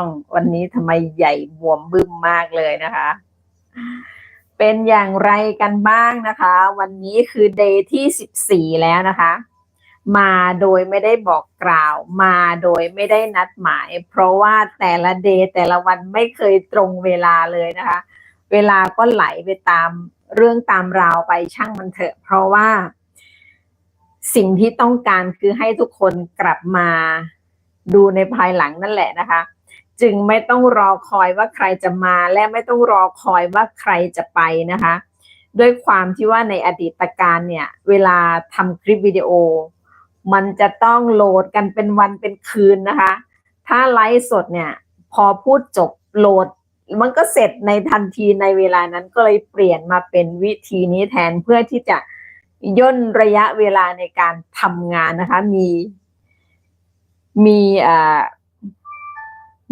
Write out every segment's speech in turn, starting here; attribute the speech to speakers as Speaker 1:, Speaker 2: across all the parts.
Speaker 1: องวันนี้ทำไมใหญ่บวมบึ้มมากเลยนะคะ เป็นอย่างไรกันบ้างนะคะ วันนี้คือเดย์ที่สิบสี่แล้วนะคะ มาโดยไม่ได้บอกกล่าว มาโดยไม่ได้นัดหมาย เพราะว่าแต่ละเดย์แต่ละวันไม่เคยตรงเวลาเลยนะคะ เวลาก็ไหลไปตามเรื่องตามราวไปช่างมันเถอะ เพราะว่า สิ่งที่ต้องการคือให้ทุกคนกลับมาดูในภายหลังนั่นแหละนะคะ จึงไม่ต้องรอคอยว่าใครจะมาและไม่ต้องรอคอยว่าใครจะไปนะคะ ด้วยความที่ว่าในอดีตการเนี่ยเวลาทำคลิปวิดีโอ มันจะต้องโหลดกันเป็นวันเป็นคืนนะคะ ถ้าไลฟ์สดเนี่ยพอพูดจบโหลด มันก็เสร็จในทันทีในเวลานั้นก็เลยเปลี่ยนมาเป็นวิธีนี้แทนเพื่อที่จะย่นระยะเวลาในการทำงานนะคะ มีมีอ่า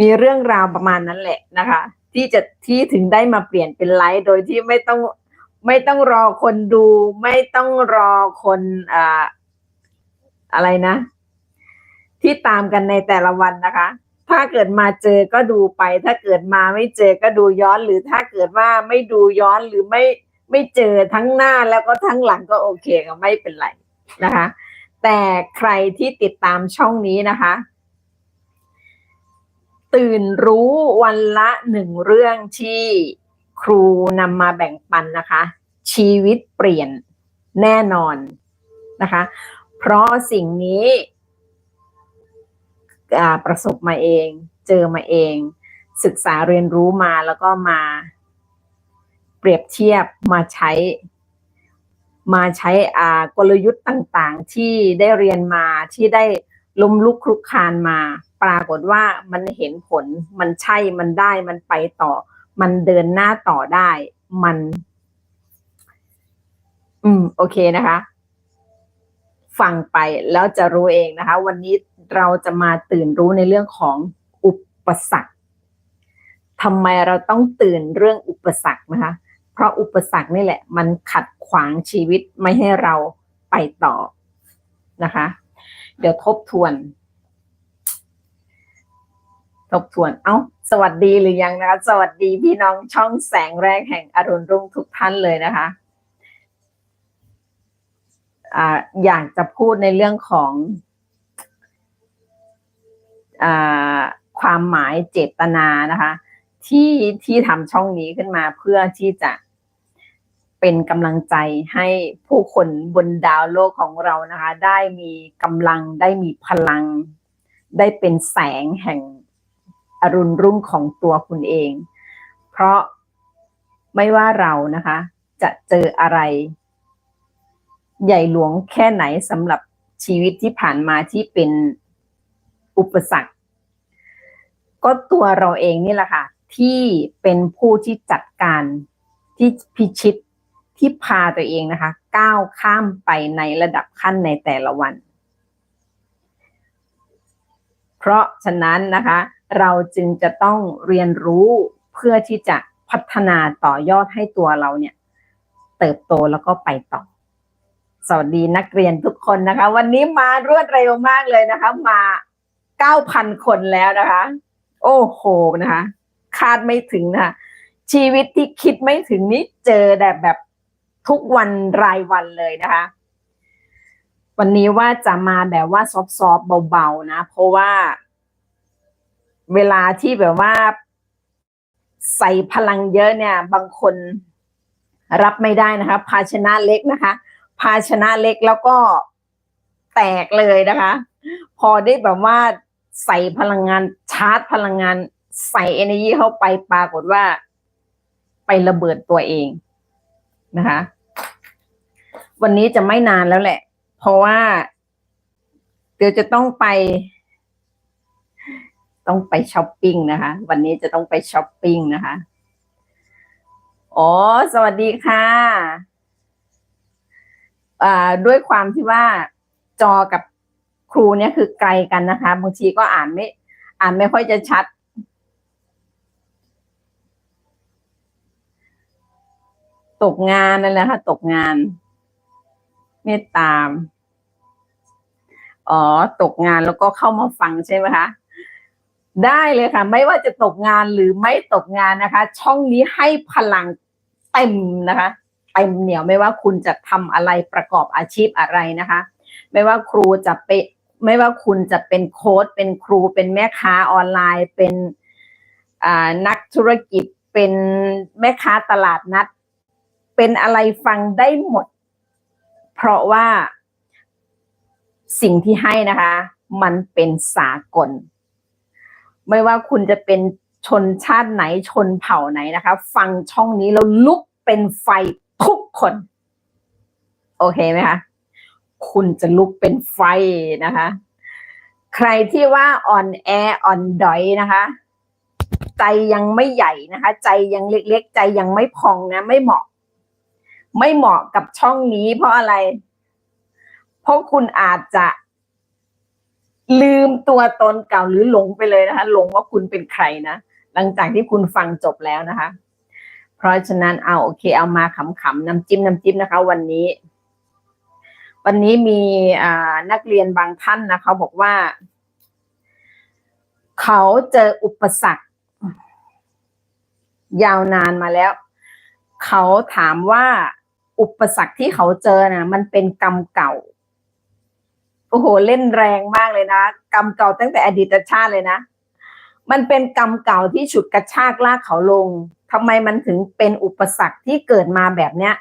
Speaker 1: มีเรื่องราวประมาณนั้นแหละนะคะ ที่จะที่ถึงได้มาเปลี่ยนเป็นไลฟ์โดยที่ไม่ต้องไม่ต้องรอคนดู ไม่ต้องรอคนอ่าอะไรนะ ที่ตามกันในแต่ละวันนะคะ ถ้าเกิดมาเจอก็ดูไป ถ้าเกิดมาไม่เจอก็ดูย้อนหรือถ้าเกิดว่าไม่ดูย้อนหรือไม่ไม่เจอทั้งหน้าแล้วก็ทั้งหลังก็โอเคก็ไม่เป็นไรนะคะ แต่ใครที่ติดตามช่องนี้นะคะ ตื่นรู้วันละหนึ่งเรื่องที่ครูนำมาแบ่งปันนะคะ ชีวิตเปลี่ยนแน่นอนนะคะ เพราะสิ่งนี้อาประสบมาเอง เจอมาเอง ศึกษาเรียนรู้มาแล้วก็มา เปรียบเทียบมาใช้ มาใช้อากลยุทธ์ต่างๆ ที่ได้เรียนมาที่ได้ ล้มลุกคลุกคานมา ปรากฏว่ามันเห็นผล มันใช่ มันได้ มันไปต่อ มันเดินหน้าต่อได้ มัน อืม โอเคนะคะ ฟังไปแล้วจะรู้เองนะคะ วันนี้เราจะมาตื่นรู้ในเรื่องของอุปสรรคทำไมเราต้องตื่นเรื่องอุปสรรคนะคะ เพราะอุปสรรคนี่แหละ มันขัดขวางชีวิตไม่ให้เราไปต่อนะคะ เดี๋ยวทบทวน ทบทวน เอ้า สวัสดีหรือยังนะคะสวัสดีพี่น้องช่องแสงแรกแห่งอรุณรุ่งทุกท่านเลยนะคะอ่าอยากจะพูดในเรื่องของอ่าความหมายเจตนานะคะ ที่ที่ทำช่องนี้ขึ้นมาเพื่อที่จะ เป็นกำลังใจให้ผู้คนบนดาวโลกของเรานะคะ ได้มีกำลังได้มีพลัง ได้เป็นแสงแห่งอรุณรุ่งของตัวคุณเอง เพราะไม่ว่าเรานะคะ จะเจออะไร ใหญ่หลวงแค่ไหนสำหรับชีวิตที่ผ่านมาที่เป็นอุปสรรค ก็ตัวเราเองนี่แหละค่ะ ที่เป็นผู้ที่จัดการที่พิชิต ที่พาตัวเองนะคะ ก้าวข้ามไปในระดับขั้นในแต่ละวัน เพราะฉะนั้นนะคะ เราจึงจะต้องเรียนรู้เพื่อที่จะพัฒนาต่อยอดให้ตัวเราเนี่ย เติบโตแล้วก็ไปต่อ สวัสดีนักเรียนทุกคนนะคะ วันนี้มารวดเร็วมากเลยนะคะ มาเก้าพันคนแล้วนะคะ โอ้โหนะคะ คาดไม่ถึงนะคะชีวิตที่คิดไม่ถึงนี้เจอแบบแบบ ทุกวันรายวันเลยนะคะ วันนี้ว่าจะมาแบบว่าซอฟต์ๆเบาๆนะ เพราะว่า เวลาที่แบบว่า ใส่พลังเยอะเนี่ย บางคนรับไม่ได้นะคะ ภาชนะเล็กนะคะ ภาชนะเล็กแล้วก็แตกเลยนะคะ พอได้แบบว่าใส่พลังงานชาร์จพลังงานใส่ energy เข้าไปปรากฏว่า ไประเบิดตัวเองนะคะ วันนี้จะไม่นานแล้วแหละ เพราะว่าเดี๋ยวจะต้องไป ต้องไปช้อปปิ้งนะคะ วันนี้จะต้องไปช้อปปิ้งนะคะอ๋อสวัสดีค่ะอ่าด้วยความที่ว่าจอกับครูเนี่ยคือไกลกันนะคะบางทีก็อ่านไม่ อ่านไม่ค่อยจะชัด ตกงานนั่นแหละค่ะ ตกงาน เมตตามอ๋อ ตกงานแล้วก็เข้ามาฟังใช่ไหมคะ ได้เลยค่ะ ไม่ว่าจะตกงานหรือไม่ตกงานนะคะ ช่องนี้ให้พลังเต็มนะคะเต็มเหนียวไม่ว่าคุณจะทำอะไรประกอบอาชีพอะไรนะคะ ไม่ว่าครูจะเปไม่ว่าคุณจะเป็นโค้ดเป็นครูเป็นแม่ค้าออนไลน์ เป็นนักธุรกิจเป็นแม่ค้าตลาดนัด เป็นอะไรฟังได้หมด เพราะว่าสิ่งที่ให้นะคะ มันเป็นสากล ไม่ว่าคุณจะเป็นชนชาติไหนชนเผ่าไหนนะคะ ฟังช่องนี้แล้วลุกเป็นไฟทุกคน โอเคไหมคะคุณจะลุกเป็นไฟนะคะ ใครที่ว่าอ่อนแออ่อนดอยนะคะ ใจยังไม่ใหญ่นะคะ ใจยังเล็กๆ ใจยังไม่พองนะ ไม่เหมาะ ไม่เหมาะกับช่องนี้ เพราะอะไร เพราะคุณอาจจะลืมตัวตนเก่าหรือหลงไปเลยนะคะ หลงว่าคุณเป็นใครนะหลังจากที่คุณฟังจบแล้วนะคะ เพราะฉะนั้นเอาโอเค เอามาขำๆน้ำจิ้มน้ำจิ้มนะคะ วันนี้ วันนี้มีนักเรียนบางท่านนะเขาบอกว่า เขาเจออุปสรรค ยาวนานมาแล้ว เขาถามว่า อุปสรรคที่เขาเจอนะมันเป็นกรรมเก่า โอ้โห เล่นแรงมากเลยนะ กรรมเก่าตั้งแต่อดีตชาติเลยนะ มันเป็นกรรมเก่าที่ฉุดกระชากลากเขาลงทำไมมันถึงเป็นอุปสรรคที่เกิดมาแบบเนี้ย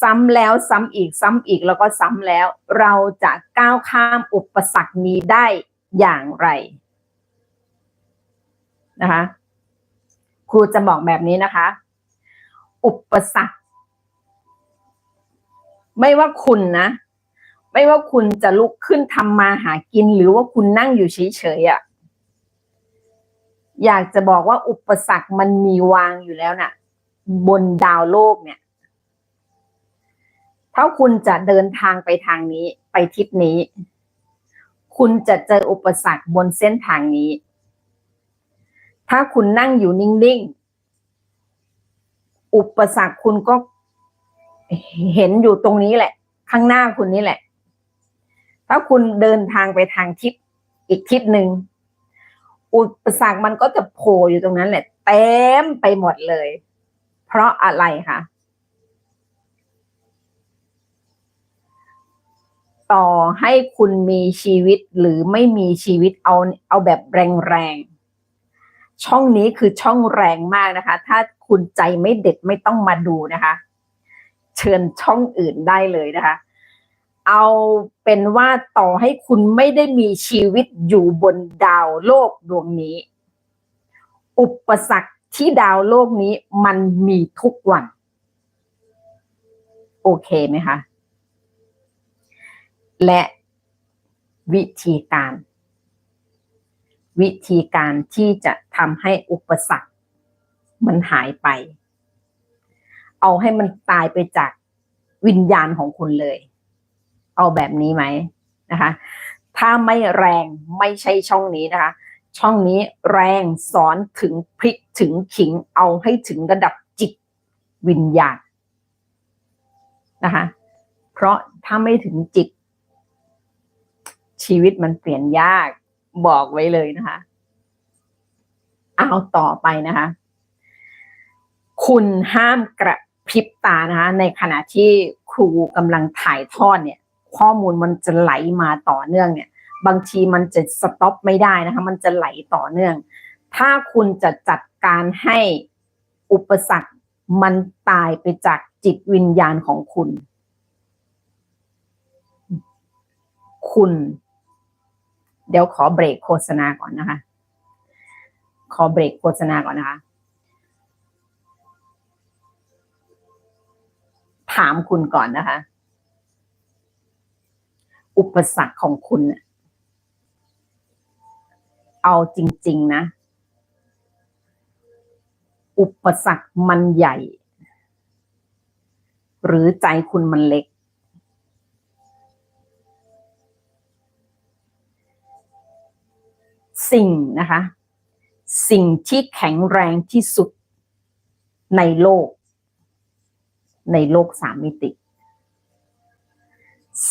Speaker 1: ซ้ำแล้วซ้ำอีกซ้ำอีกแล้วก็ซ้ำแล้ว เราจะก้าวข้ามอุปสรรคนี้ได้อย่างไรนะคะ ครูจะบอกแบบนี้นะคะ อุปสรรค ไม่ว่าคุณนะ ไม่ว่าคุณจะลุกขึ้นทำมาหากินหรือว่าคุณนั่งอยู่เฉยๆอะ่ะ อยากจะบอกว่าอุปสรรคมันมีวางอยู่แล้วน่ะ บนดาวโลกเนี่ย ถ้าคุณจะเดินทางไปทางนี้ไปทิศนี้ คุณจะเจออุปสรรคบนเส้นทางนี้ ถ้าคุณนั่งอยู่นิ่งๆ อุปสรรคคุณก็ เห็นอยู่ตรงนี้แหละ ข้างหน้าคุณนี่แหละ ถ้าคุณเดินทางไปทางทิศอีกทิศหนึ่งอุปสรรคมันก็จะโผล่อยู่ตรงนั้นแหละ เต็มไปหมดเลย เพราะอะไรคะต่อให้คุณมีชีวิตหรือไม่มีชีวิตเอาเอาแบบแรงๆ ช่องนี้คือช่องแรงมากนะคะ ถ้าคุณใจไม่เด็ดไม่ต้องมาดูนะคะ เชิญช่องอื่นได้เลยนะคะ เอาเป็นว่าต่อให้คุณไม่ได้มีชีวิตอยู่บนดาวโลกดวงนี้ อุปสรรคที่ดาวโลกนี้มันมีทุกวัน โอเคไหมคะและวิธีการ วิธีการที่จะทำให้อุปสรรคมันหายไป เอาให้มันตายไปจากวิญญาณของคุณเลย เอาแบบนี้ไหมนะคะ ถ้าไม่แรงไม่ใช่ช่องนี้นะคะ ช่องนี้แรงสอนถึงพริกถึงขิงเอาให้ถึงระดับจิตวิญญาณนะคะ เพราะถ้าไม่ถึงจิต ชีวิตมันเปลี่ยนยากบอกไว้เลยนะคะเอาต่อไปนะคะ คุณห้ามกระ พริบตานะคะในขณะที่ครูกำลังถ่ายทอดเนี่ยข้อมูลมันจะไหลมาต่อเนื่องเนี่ยบางทีมันจะสต็อปไม่ได้นะคะมันจะไหลต่อเนื่อง ถ้าคุณจะจัดการให้อุปสรรคมันตายไปจากจิตวิญญาณของคุณ คุณ เดี๋ยวขอเบรกโฆษณาก่อนนะคะ ขอเบรกโฆษณาก่อนนะคะ ถามคุณก่อนนะคะ อุปสรรคของคุณเอาจริง ๆ นะ อุปสรรคมันใหญ่ หรือใจคุณมันเล็ก สิ่งนะคะ สิ่งที่แข็งแรงที่สุดในโลก ในโลกสามมิติ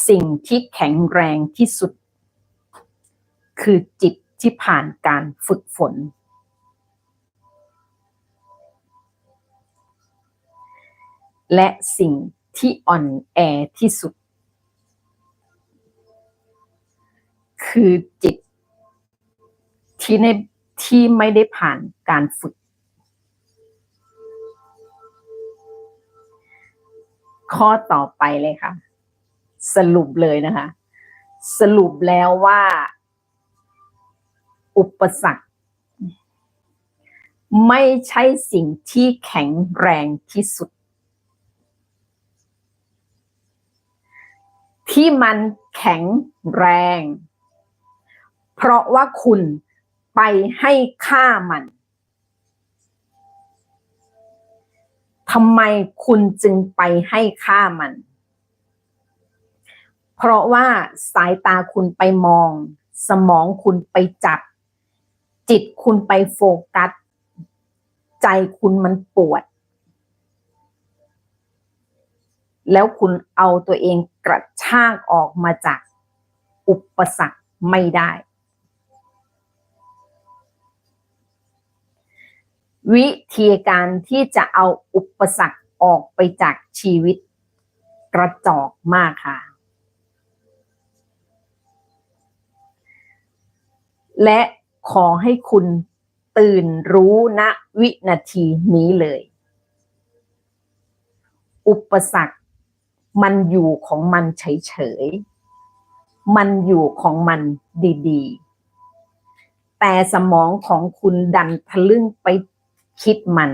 Speaker 1: สิ่งที่แข็งแรงที่สุด คือจิตที่ผ่านการฝึกฝน และสิ่งที่อ่อนแอที่สุด คือจิตที่ในที่ไม่ได้ผ่านการฝึก ข้อต่อไปเลยค่ะ สรุปเลยนะคะ สรุปแล้วว่า อุปสรรค ไม่ใช่สิ่งที่แข็งแรงที่สุด ที่มันแข็งแรง เพราะว่าคุณไปให้ค่ามัน ทำไมคุณจึงไปให้ค่ามัน เพราะว่าสายตาคุณไปมอง สมองคุณไปจับ จิตคุณไปโฟกัส ใจคุณมันปวด แล้วคุณเอาตัวเองกระชากออกมาจากอุปสรรคไม่ได้ วิธีการที่จะเอาอุปสรรคออกไปจากชีวิตกระจอกมากค่ะ และขอให้คุณตื่นรู้ณวินาทีนี้เลย อุปสรรคมันอยู่ของมันเฉยๆ มันอยู่ของมันดีๆ แต่สมองของคุณดันทะลึ่งไป คิดมัน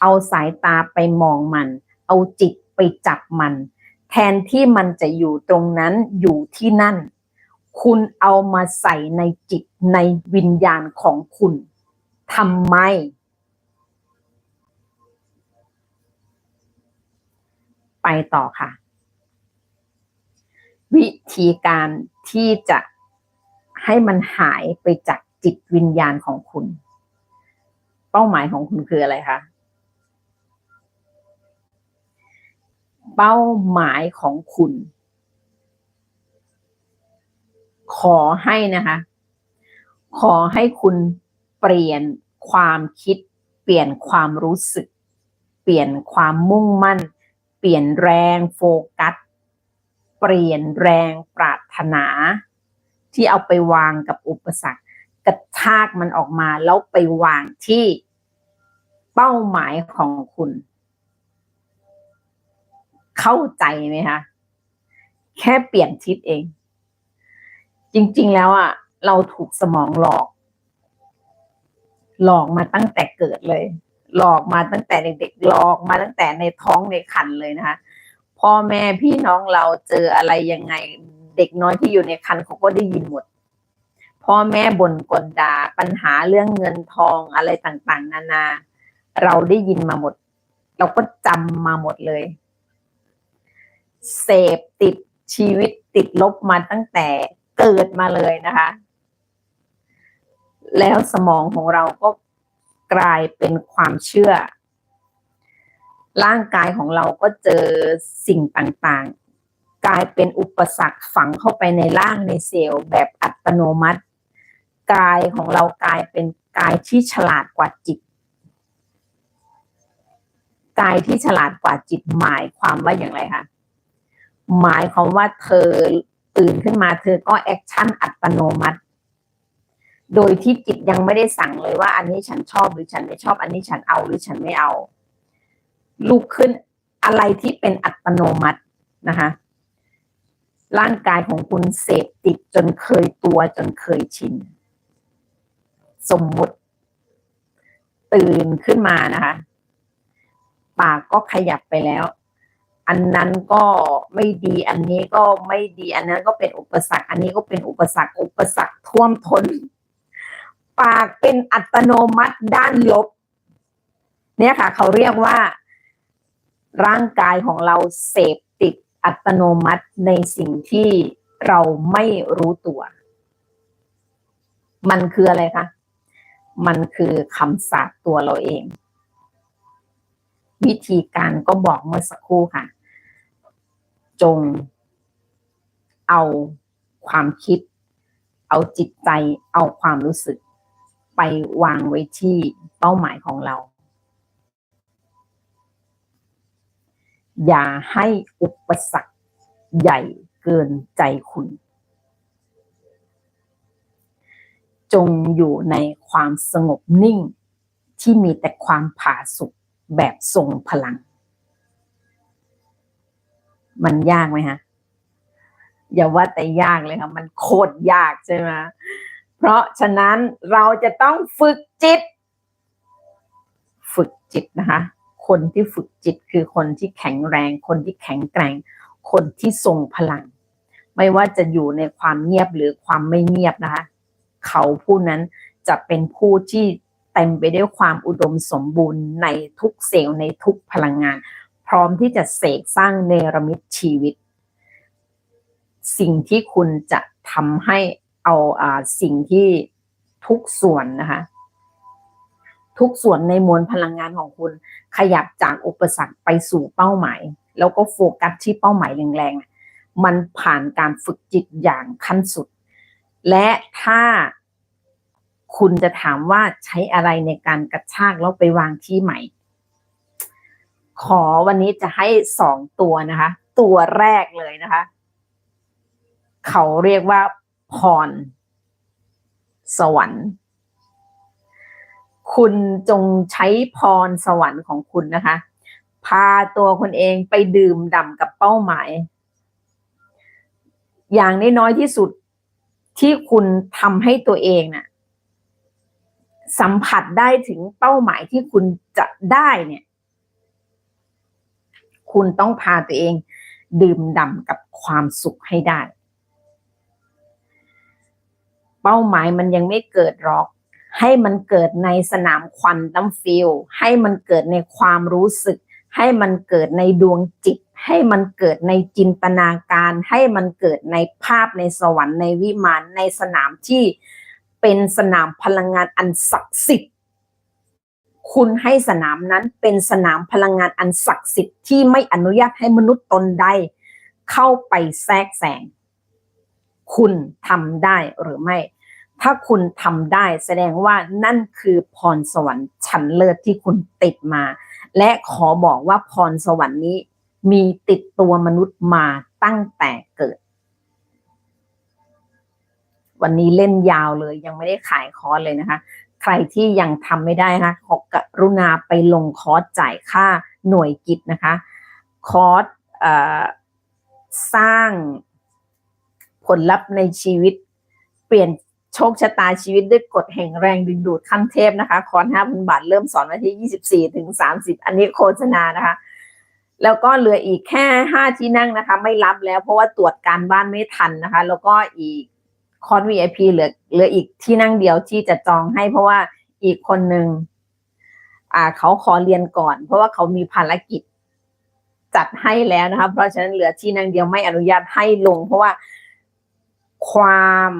Speaker 1: เอาสายตาไปมองมัน เอาจิตไปจับมัน แทนที่มันจะอยู่ตรงนั้นอยู่ที่นั่น คุณเอามาใส่ในจิตในวิญญาณของคุณทำไม ไปต่อค่ะ วิธีการที่จะให้มันหายไปจากจิตวิญญาณของคุณ เป้าหมายของคุณคืออะไรคะ เป้าหมายของคุณ ขอให้นะคะ ขอให้คุณเปลี่ยนความคิด เปลี่ยนความรู้สึก เปลี่ยนความมุ่งมั่น เปลี่ยนแรงโฟกัส เปลี่ยนแรงปรารถนา ที่เอาไปวางกับอุปสรรค กระชากมันออกมาแล้วไปวางที่เป้าหมายของคุณ เข้าใจไหมคะแค่เปลี่ยนทิศเอง จริง ๆ แล้วอะ เราถูกสมองหลอก หลอกมาตั้งแต่เกิดเลย หลอกมาตั้งแต่เด็กๆหลอกมาตั้งแต่ในท้องในคันเลยนะคะพ่อแม่พี่น้องเราเจออะไรยังไง เด็กน้อยที่อยู่ในคันเขาก็ได้ยินหมด พ่อแม่บ่นกลด่าปัญหาเรื่องเงินทองอะไรต่างๆ นานา เราได้ยินมาหมด เราก็จำมาหมดเลย เสพติดชีวิตติดลบมาตั้งแต่เกิดมาเลยนะคะ แล้วสมองของเราก็กลายเป็นความเชื่อ ร่างกายของเราก็เจอสิ่งต่างๆ กลายเป็นอุปสรรคฝังเข้าไปในร่างในเซลล์แบบอัตโนมัติ กายของเรากลายเป็นกายที่ฉลาดกว่าจิต กายที่ฉลาดกว่าจิตหมายความว่าอย่างไรคะหมายความว่าเธอตื่นขึ้นมาเธอก็แอคชั่นอัตโนมัติ โดยที่จิตยังไม่ได้สั่งเลยว่า อันนี้ฉันชอบหรือฉันไม่ชอบ อันนี้ฉันเอาหรือฉันไม่เอา ลุกขึ้นอะไรที่เป็นอัตโนมัตินะคะร่างกายของคุณเสพติดจนเคยตัวจนเคยชิน สมมุติ ตื่นขึ้นมานะคะ ปากก็ขยับไปแล้ว อันนั้นก็ไม่ดี อันนี้ก็ไม่ดี อันนั้นก็เป็นอุปสรรค อันนี้ก็เป็นอุปสรรค อุปสรรคท่วมทนปากเป็นอัตโนมัติด้านลบ เนี่ยค่ะ เขาเรียกว่า ร่างกายของเราเสพติดอัตโนมัติในสิ่งที่เราไม่รู้ตัว มันคืออะไรคะ มันคือคำสาปตัวเราเอง วิธีการก็บอกเมื่อสักครู่ค่ะ จง เอาความคิด เอาจิตใจ เอาความรู้สึก ไปวางไว้ที่เป้าหมายของเรา อย่าให้อุปสรรคใหญ่เกินใจคุณ จงอยู่ในความสงบนิ่ง ที่มีแต่ความผาสุกแบบทรงพลัง มันยากไหมฮะ อย่าว่าแต่ยากเลยค่ะมันโคตรยากใช่ไหมเพราะฉะนั้นเราจะต้องฝึกจิต ฝึกจิตนะคะ คนที่ฝึกจิตคือคนที่แข็งแรง คนที่แข็งแกร่ง คนที่ทรงพลัง ไม่ว่าจะอยู่ในความเงียบหรือความไม่เงียบนะคะ เขาผู้นั้นจะเป็นผู้ที่เต็มไปด้วยความอุดมสมบูรณ์ในทุกเซลล์ในทุกพลังงาน พร้อมที่จะเสกสร้างเนรมิตชีวิต สิ่งที่คุณจะทำให้เอาอาสิ่งที่ทุกส่วนนะคะทุกส่วนในมวลพลังงานของคุณขยับจากอุปสรรคไปสู่เป้าหมาย แล้วก็โฟกัสที่เป้าหมายแรงๆ มันผ่านการฝึกจิตอย่างขั้นสุด และถ้าคุณจะถามว่าใช้อะไรในการกระชากแล้วไปวางที่ใหม่ ขอวันนี้จะให้สองตัวนะคะ ตัวแรกเลยนะคะ เขาเรียกว่าพร สวรรค์ คุณจงใช้พรสวรรค์ของคุณนะคะ พาตัวคุณเองไปดื่มด่ำกับเป้าหมาย อย่างน้อยที่สุด ที่คุณทำให้ตัวเองน่ะสัมผัสได้ถึงเป้าหมายที่คุณจะได้เนี่ย คุณต้องพาตัวเอง ดื่มด่ำกับความสุขให้ได้ เป้าหมายมันยังไม่เกิดหรอก ให้มันเกิดในสนามควันตั้มฟิลให้มันเกิดในความรู้สึก ให้มันเกิดในดวงจิต ให้มันเกิดในจินตนาการ ให้มันเกิดในภาพในสวรรค์ในวิมานในสนามที่เป็นสนามพลังงานอันศักดิ์สิทธิ์คุณให้สนามนั้นเป็นสนามพลังงานอันศักดิ์สิทธิ์ที่ไม่อนุญาตให้มนุษย์ตนใด เข้าไปแทรกแซงคุณทำได้หรือไม่ ถ้าคุณทำได้แสดงว่านั่นคือพรสวรรค์ชั้นเลิศที่คุณติดมา และขอบอกว่าพรสวรรค์นี้มีติดตัวมนุษย์มาตั้งแต่เกิด วันนี้เล่นยาวเลยยังไม่ได้ขายคอร์สเลยนะคะ ใครที่ยังทำไม่ได้นะคะขอกรุณาไปลงคอร์สจ่ายค่าหน่วยกิจนะคะ คอร์สเอ่อสร้างผลลัพธ์ในชีวิตเปลี่ยน โชคชะตาชีวิตด้วยกฎแห่งแรงดึงดูดขั้นเทพนะคะ คอร์สห้าพันบาท เริ่มสอนวันที่ยี่สิบสี่ถึงสามสิบอันนี้โฆษณานะคะ แล้วก็เหลืออีกแค่ห้าที่นั่งนะคะ ไม่รับแล้วเพราะว่าตรวจการบ้านไม่ทันนะคะ แล้วก็อีกคอร์ส VIP เหลือเหลืออีกที่นั่งเดียวที่จะจองให้เพราะว่าอีกคนหนึ่งอ่าเขาขอเรียนก่อน เพราะว่าเขามีภารกิจจัดให้แล้วนะคะ เพราะฉะนั้นเหลือที่นั่งเดียวไม่อนุญาตให้ลง เพราะว่าความ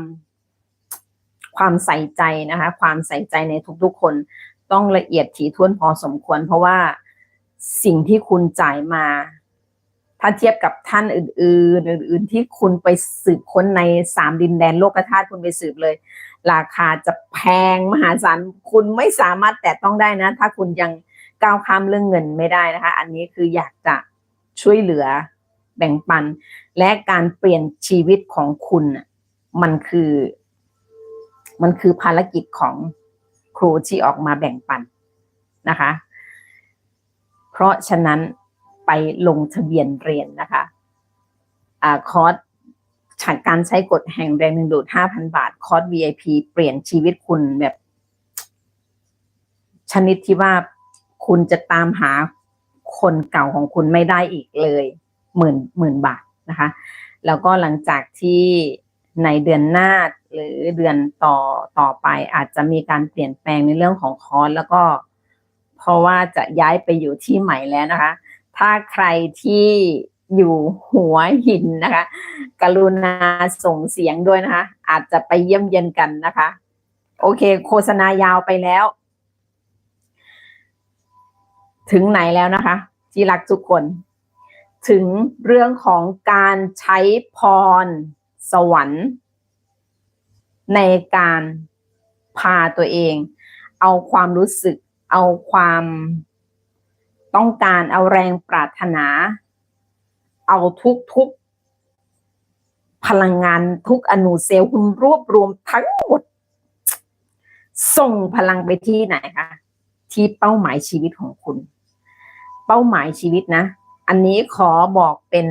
Speaker 1: ความใส่ใจนะคะ ความใส่ใจในทุกๆ คนต้องละเอียดถี่ถ้วนพอสมควร เพราะว่าสิ่งที่คุณจ่ายมา ถ้าเทียบกับท่านอื่น ๆ อื่น ๆ ที่คุณไปสืบค้นในสามดินแดนโลกธาตุคุณไปสืบเลย ราคาจะแพงมหาศาลคุณไม่สามารถแต่ต้องได้นะ ถ้าคุณยังก้าวข้ามเรื่องเงินไม่ได้นะคะ อันนี้คืออยากจะช่วยเหลือแบ่งปัน และการเปลี่ยนชีวิตของคุณมันคือ มันคือภารกิจของครูที่ออกมาแบ่งปันนะคะ เพราะฉะนั้นไปลงทะเบียนเรียนนะคะอาคอร์สการใช้กฎแห่งแรงดึงดูด 5,000 บาท คอร์ส VIP เปลี่ยนชีวิตคุณแบบ ชนิดที่ว่าคุณจะตามหาคนเก่าของคุณไม่ได้อีกเลยหมื่นหมื่นบาทนะคะ แล้วก็หลังจากที่ในเดือนหน้า หรือเดือนต่อต่อไป อาจจะมีการเปลี่ยนแปลงในเรื่องของคอร์สแล้วก็ เพราะว่าจะย้ายไปอยู่ที่ใหม่แล้วนะคะ ถ้าใครที่อยู่หัวหินนะคะ กรุณาส่งเสียงด้วยนะคะ อาจจะไปเยี่ยมเยียนกันนะคะ โอเค โฆษณายาวไปแล้ว ถึงไหนแล้วนะคะ ที่รักทุกคน ถึงเรื่องของการใช้พรสวรรค์ ในการพาตัวเอง เอาความรู้สึก เอาความต้องการเอาแรงปรารถนา เอาทุกทุกพลังงานทุกอนูเซลล์คุณรวบรวมทั้งหมด ส่งพลังไปที่ไหนคะที่เป้าหมายชีวิตของคุณ เป้าหมายชีวิตนะ อันนี้ขอบอกเป็น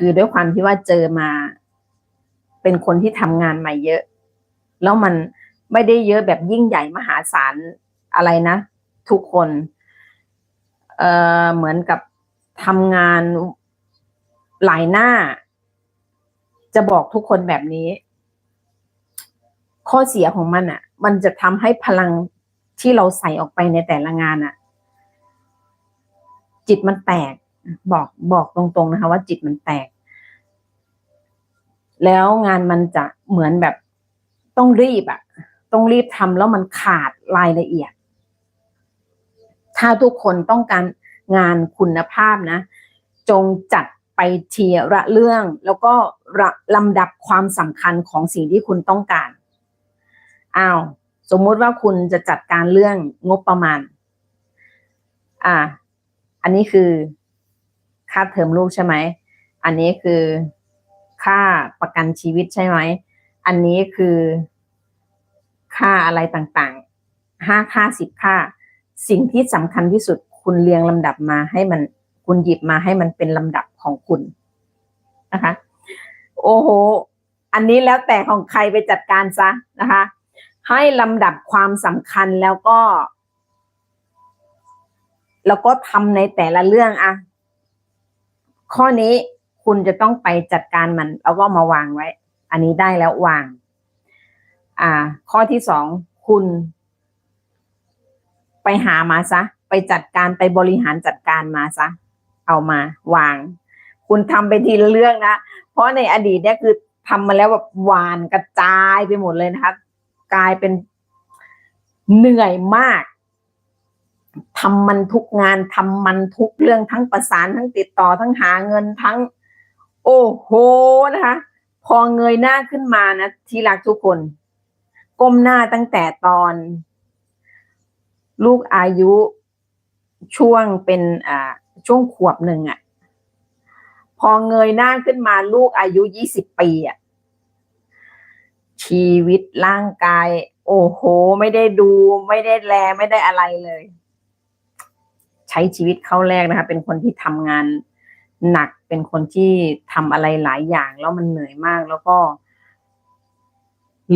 Speaker 1: คือด้วยความที่ว่าเจอมา เป็นคนที่ทำงานมาเยอะ แล้วมันไม่ได้เยอะแบบยิ่งใหญ่มหาศาลอะไรนะ ทุกคน เอ่อเหมือนกับทำงานหลายหน้า จะบอกทุกคนแบบนี้ ข้อเสียของมันอะ มันจะทำให้พลังที่เราใส่ออกไปในแต่ละงานอะ จิตมันแตก บอกบอกตรงๆนะคะ ว่าจิตมันแตก แล้วงานมันจะเหมือนแบบต้องรีบอะต้องรีบทำแล้วมันขาดรายละเอียด ถ้าทุกคนต้องการงานคุณภาพนะ จงจัดไปเทียระเรื่อง แล้วก็ระลำดับความสำคัญของสิ่งที่คุณต้องการอ้าวสมมติว่าคุณจะจัดการเรื่องงบประมาณ อ่า อันนี้คือ ค่าเทอมลูกใช่ไหม อันนี้คือค่าประกันชีวิตใช่ไหม อันนี้คือ ค่าอะไรต่างๆ ห้าค่าสิบค่า สิ่งที่สำคัญที่สุดคุณเรียงลำดับมาให้มัน คุณหยิบมาให้มันเป็นลำดับของคุณนะคะ โอ้โห อันนี้แล้วแต่ของใครไปจัดการซะนะคะ ให้ลำดับความสำคัญแล้วก็ แล้วก็ทำในแต่ละเรื่องอะ ข้อนี้คุณจะต้องไปจัดการมันแล้วก็มาวางไว้ อันนี้ได้แล้ววาง อ่า ข้อที่สองคุณ ไปหามาซะ ไปจัดการไปบริหารจัดการมาซะ เอามาวาง คุณทำไปทีละเรื่องนะ เพราะในอดีตเนี่ยคือทำมาแล้วแบบหวานกระจายไปหมดเลยนะคะ กลายเป็นเหนื่อยมาก ทำมันทุกงานทำมันทุกเรื่องทั้งประสานทั้งติดต่อทั้งหาเงินทั้ง โอ้โหนะคะ พอเงยหน้าขึ้นมานะที่รักทุกคน ก้มหน้าตั้งแต่ตอน ลูกอายุช่วงเป็นอ่าช่วงขวบหนึ่งอะ่ะ พอเงยหน้าขึ้นมาลูกอายุยี่สิบปีอะ่ะชีวิตร่างกาย โอ้โห ไม่ได้ดู ไม่ได้แล ไม่ได้อะไรเลย ช้ชีวิตเข้าแรกนะคะ เป็นคนที่ทำงานหนักเป็นคนที่ทำอะไรหลายอย่างแล้วมันเหนื่อยมาก แล้วก็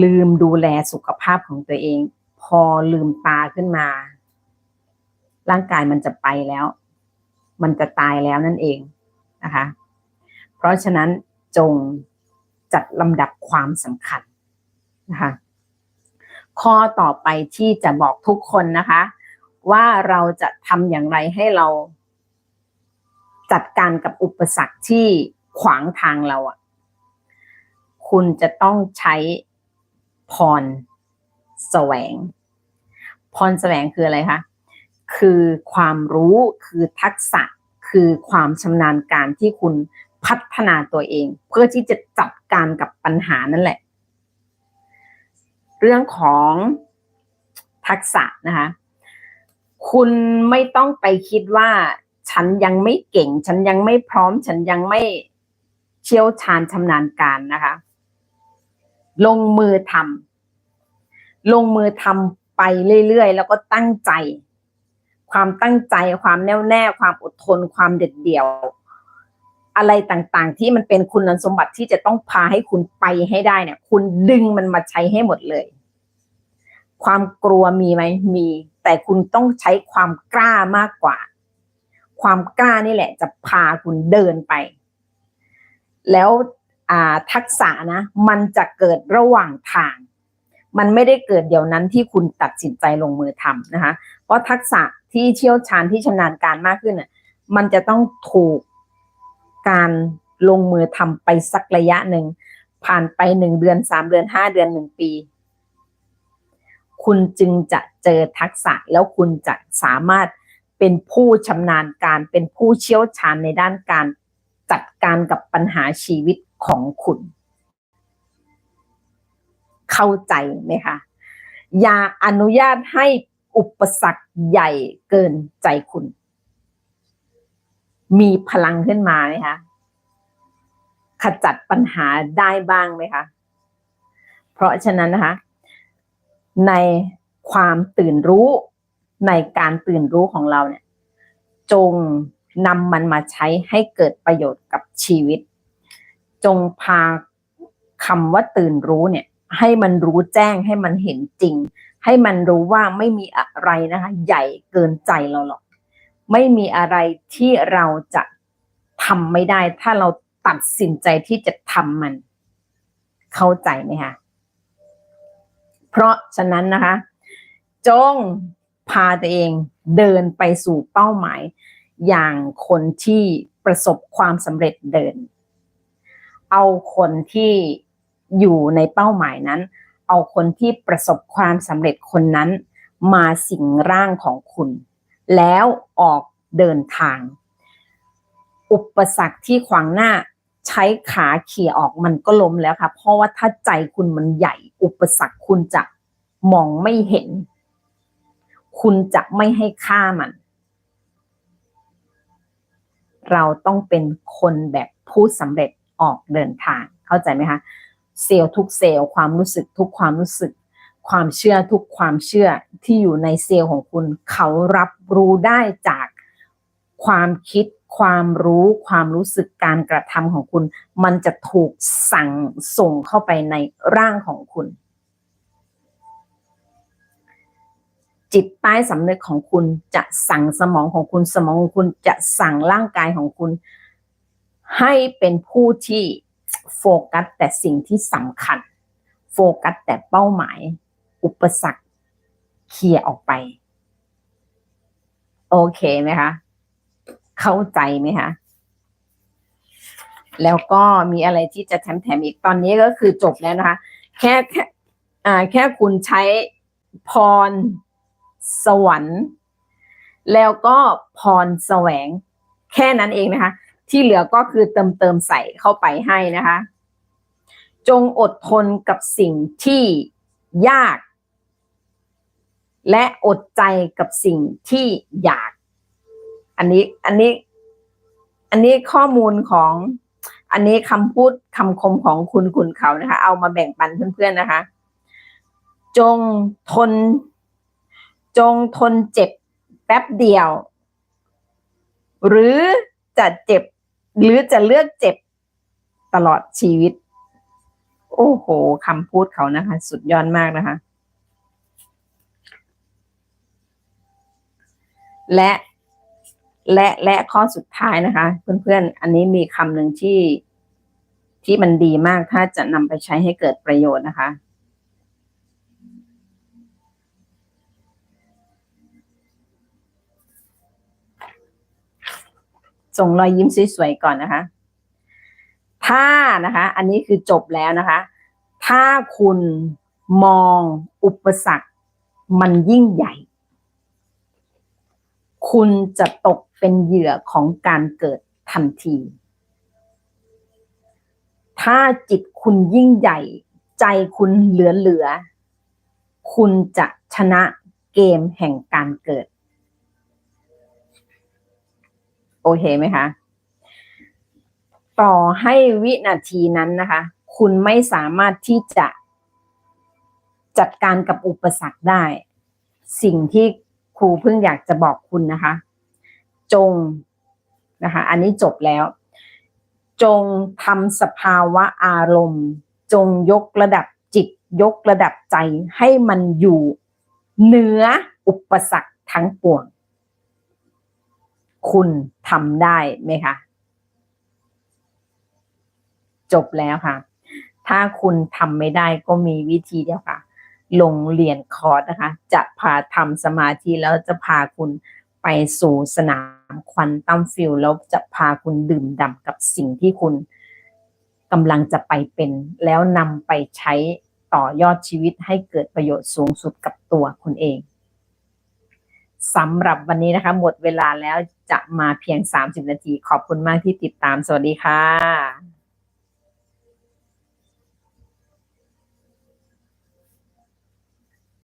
Speaker 1: ลืมดูแลสุขภาพของตัวเอง พอลืมตาขึ้นมา ร่างกายมันจะไปแล้ว มันจะตายแล้วนั่นเองนะคะ เพราะฉะนั้นจงจัดลำดับความสำคัญนะคะ ข้อต่อไปที่จะบอกทุกคนนะคะ ว่าเราจะทำอย่างไรให้เรา จัดการกับอุปสรรคที่ขวางทางเราอะคุณจะต้องใช้พรแสวง พรแสวงคืออะไรคะ คือความรู้คือทักษะคือความชำนาญการที่คุณพัฒนาตัวเอง เพื่อที่จะจัดการกับปัญหานั่นแหละ เรื่องของทักษะนะคะ คุณไม่ต้องไปคิดว่า ฉันยังไม่เก่ง ฉันยังไม่พร้อม ฉันยังไม่เชี่ยวชาญชำนาญการนะคะ ลงมือทำลงมือทำไปเรื่อยๆ แล้วก็ตั้งใจ ความตั้งใจความแน่วแน่ความอดทนความเด็ดเดี่ยว อะไรต่างๆ ที่มันเป็นคุณสมบัติที่จะต้องพาให้คุณไปให้ได้เนี่ย คุณดึงมันมาใช้ให้หมดเลย ความกลัวมีไหมมี แต่คุณต้องใช้ความกล้ามากกว่า ความกล้านี่แหละ จะพาคุณเดินไป แล้วทักษะนะ มันจะเกิดระหว่างทาง มันไม่ได้เกิดเดี๋ยวนั้นที่คุณตัดสินใจลงมือทำนะคะ เพราะทักษะที่เชี่ยวชาญที่ชำนาญการมากขึ้นน่ะมันจะต้องถูกการลงมือทำไปสักระยะหนึ่งผ่านไปหนึ่งเดือนสามเดือนห้าเดือนหนึ่งปี คุณจึงจะเจอทักษะแล้วคุณจะสามารถเป็นผู้ชำนาญการเป็นผู้เชี่ยวชาญในด้านการจัดการกับปัญหาชีวิตของคุณ เข้าใจไหมคะอย่าอนุญาตให้อุปสรรคใหญ่เกินใจคุณ มีพลังขึ้นมาไหมคะขจัดปัญหาได้บ้างไหมคะ เพราะฉะนั้นนะคะ ในความตื่นรู้ในการตื่นรู้ของเราเนี่ย จงนำมันมาใช้ให้เกิดประโยชน์กับชีวิต จงพาคำว่าตื่นรู้เนี่ย ให้มันรู้แจ้งให้มันเห็นจริง ให้มันรู้ว่าไม่มีอะไรนะคะ ใหญ่เกินใจเราหรอก ไม่มีอะไรที่เราจะทำไม่ได้ ถ้าเราตัดสินใจที่จะทำมัน เข้าใจไหมคะ เพราะฉะนั้นนะคะ จงพาตัวเองเดินไปสู่เป้าหมาย อย่างคนที่ประสบความสำเร็จเดิน เอาคนที่อยู่ในเป้าหมายนั้น เอาคนที่ประสบความสำเร็จคนนั้น มาสิงร่างของคุณ แล้วออกเดินทาง อุปสรรคที่ขวางหน้า ใช้ขาเขี่ยออกมันก็ล้มแล้วค่ะ เพราะว่าถ้าใจคุณมันใหญ่ อุปสรรคคุณจะมองไม่เห็น คุณจะไม่ให้ค่ามัน เราต้องเป็นคนแบบผู้สำเร็จออกเดินทาง เข้าใจไหมคะ เซลล์ทุกเซลล์ความรู้สึกทุกความรู้สึก ความเชื่อทุกความเชื่อที่อยู่ในเซลล์ของคุณ เขารับรู้ได้จากความคิด ความรู้ความรู้สึกการกระทำของคุณ มันจะถูกสั่งส่งเข้าไปในร่างของคุณ จิตใต้สำนึกของคุณจะสั่งสมองของคุณสมองของคุณจะสั่งร่างกายของคุณ ให้เป็นผู้ที่โฟกัสแต่สิ่งที่สำคัญ โฟกัสแต่เป้าหมาย อุปสรรคเคลียร์ออกไป โอเคไหมคะ เข้าใจไหมคะแล้วก็มีอะไรที่จะแถมๆอีกตอนนี้ก็คือจบแล้วนะคะ แค่แค่แค่คุณใช้พรสวรรค์ แล้วก็พรแสวง แค่นั้นเองนะคะ ที่เหลือก็คือเติมเติมใส่เข้าไปให้นะคะ จงอดทนกับสิ่งที่ยาก และอดใจกับสิ่งที่อยาก อันนี้อันนี้ อันนี้ข้อมูลของ อันนี้คำพูดคำคมของคุณคุณเขานะคะ เอามาแบ่งปันเพื่อนๆนะคะ จงทน จงทนเจ็บแป๊บเดียว หรือจะเจ็บ หรือจะเลือกเจ็บตลอดชีวิต โอ้โหคำพูดเขานะคะ สุดยอดมากนะคะ และ และและข้อสุดท้ายนะคะ เพื่อนๆ อันนี้มีคำหนึ่งที่ที่มันดีมากถ้าจะนำไปใช้ให้เกิดประโยชน์นะคะ ส่งรอยยิ้มสวยๆก่อนนะคะ ถ้านะคะ อันนี้คือจบแล้วนะคะ ถ้าคุณมองอุปสรรคมันยิ่งใหญ่ คุณจะตก เป็นเหยื่อของการเกิดทันที ถ้าจิตคุณยิ่งใหญ่ ใจคุณเหลือเหลือ คุณจะชนะเกมแห่งการเกิด โอเคไหมคะ ต่อให้วินาทีนั้นนะคะ คุณไม่สามารถที่จะจัดการกับอุปสรรคได้ สิ่งที่ครูเพิ่งอยากจะบอกคุณนะคะ จงนะคะอันนี้จบแล้ว จงทำสภาวะอารมณ์ จงยกระดับจิตยกระดับใจให้มันอยู่เหนืออุปสรรคทั้งปวง คุณทำได้ไหมคะจบแล้วค่ะ ถ้าคุณทำไม่ได้ก็มีวิธีเดียวค่ะ ลงเรียนคอร์สนะคะ จะพาทำสมาธิแล้วจะพาคุณไปสู่สนาม ควันตัมฟิลแล้วจะพาคุณดื่มด่ำกับสิ่งที่คุณกำลังจะไปเป็น แล้วนำไปใช้ต่อยอดชีวิตให้เกิดประโยชน์สูงสุดกับตัวคุณเองสำหรับวันนี้นะคะ หมดเวลาแล้วจะมาเพียง 30 นาที ขอบคุณมากที่ติดตาม สวัสดีค่ะ